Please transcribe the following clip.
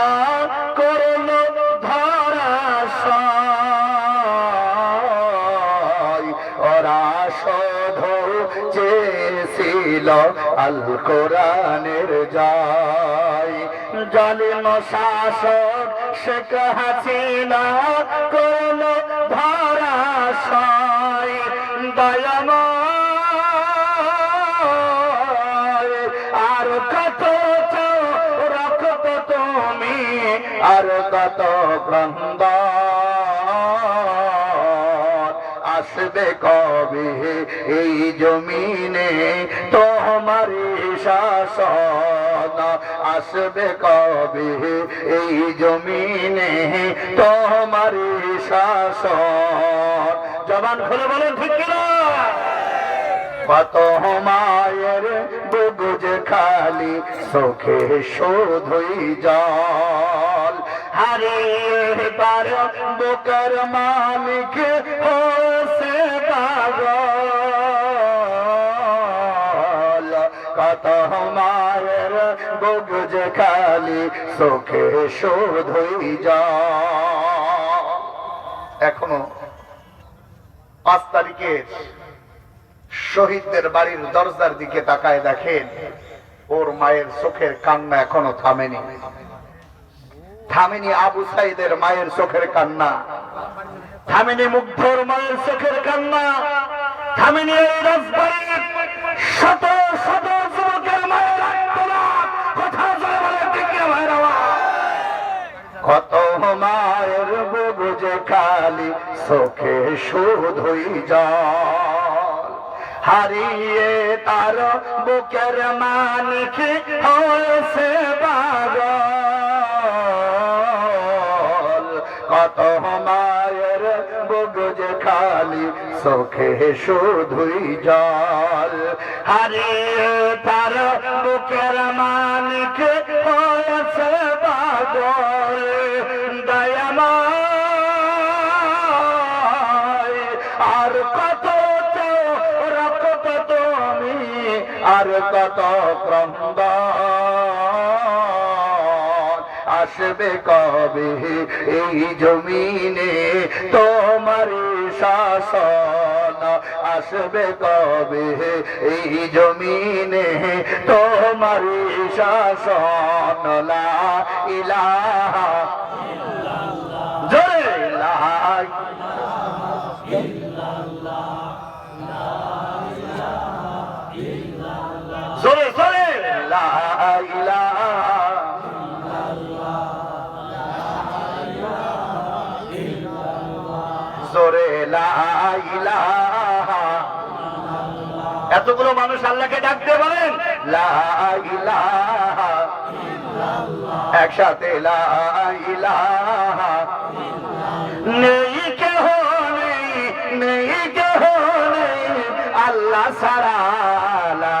না করল চেয়েছিল আল কোরআনের যায় জালিম শাসক শেখ হাসিনা করল ধরা দয়াময়। আর কত আর কত বন্ধ আসবে কবে এই জমিনে? তোমার শাসন আসবে কবে এই জমিনে? তোমার শাসন। জবান খুলে বলেন, ঠিক কত মায়ের বুগুজ খালি, চোখে শোধই জল পার বুকের মালিক হোসে পাগল। কত মায়ের বুগুজ খালি চোখে শোধই জল। এখনও পাঁচ তারিখের শহীদদের বাড়ির দরজার দিকে তাকায় দেখেন, ওর মায়ের চোখের কান্না এখনও থামেনি। থামেনি আবু সাইদের মায়ের চোখের কান্না। থামেনি মুগ্ধর মায়ের চোখের কান্না। থামেনি শত শত যুবকের মায়ের কত মায়ের বুঝে খালি চোখে শুধুই জল। হারিয়ে তার বুকের মানিক হয়েছে পাগল। কত মায়ের বুঝে খালি, চোখে শুধুই জল। হারিয়ে তার বুকের মানিক হয়েছে পাগল দয়াময়, আর কত রক্ত তুমি, আর কত ক্রন্দ আসবে কবে? এই জমিনে তোমার শাসন আসবে কবে? এই জমিনে তোমার শাসন, লা জোরে লা জোরে জোরে এতগুলো মানুষ আল্লাহকে ডাকতে পারেন একসাথে নেই কেহ নেই নেই কেহ নেই, আল্লাহ সারা লা